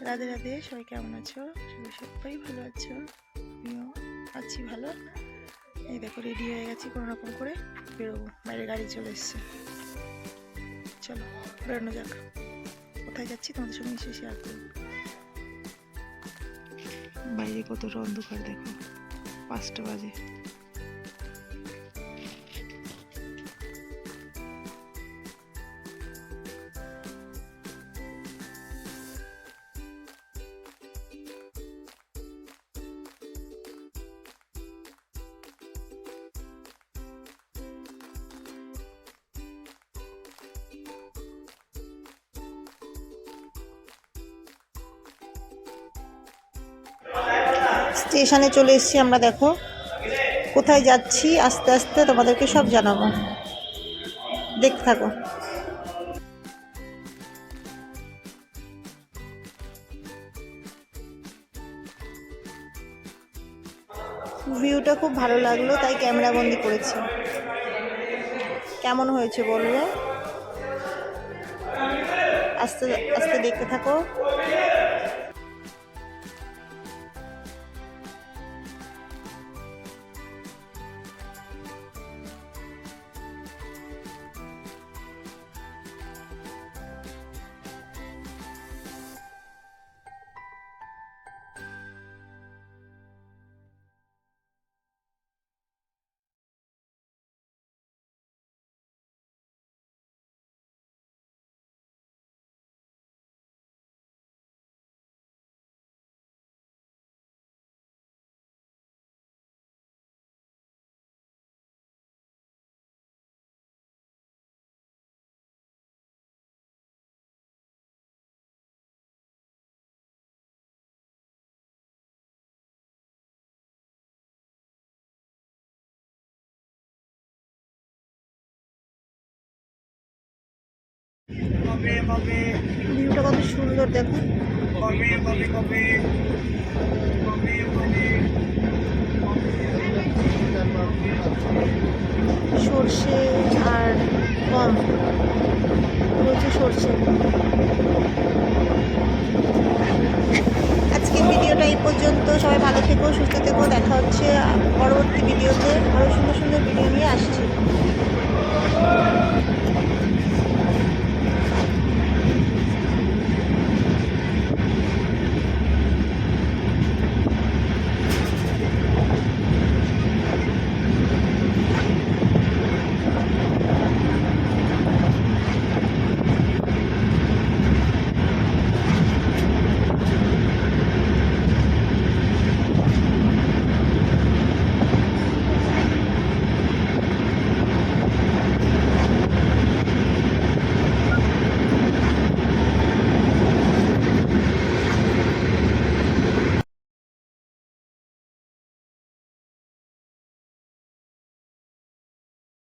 রাধে রাধে, সবাই কেমন আছো? সবাই সবাই ভালো আছো? আমিও আছি ভালো। এই দেখো রেডি হয়ে গেছি কোনো রকম করে বেরোবো। বাইরে গাড়ি চলে এসছে। চলো, বেরোনো যাক। কোথায় যাচ্ছি? তোমাদের সঙ্গে এসে শেয়ার করব। বাইরে কতটা অন্ধকার দেখো। পাঁচটা বাজে। স্টেশনে চলে এসেছি আমরা, দেখো। কোথায় যাচ্ছি, আস্তে আস্তে তোমাদেরকে সব জানাব। দেখতে থাকো। ভিউটা খুব ভালো লাগল, তাই ক্যামেরা বন্দি করেছি। কেমন হয়েছে বলবে আস্তে আস্তে দেখতে থাকো। ভিউটা কত সুন্দর দেখো। সর্ষে আর গম রয়েছে সর্ষে। আজকের ভিডিওটা এই পর্যন্ত। সবাই ভালো থেকো সুস্থ থেকো। দেখা হচ্ছে পরবর্তী ভিডিওতে। আরও সুন্দর সুন্দর ভিডিও নিয়ে আসছি।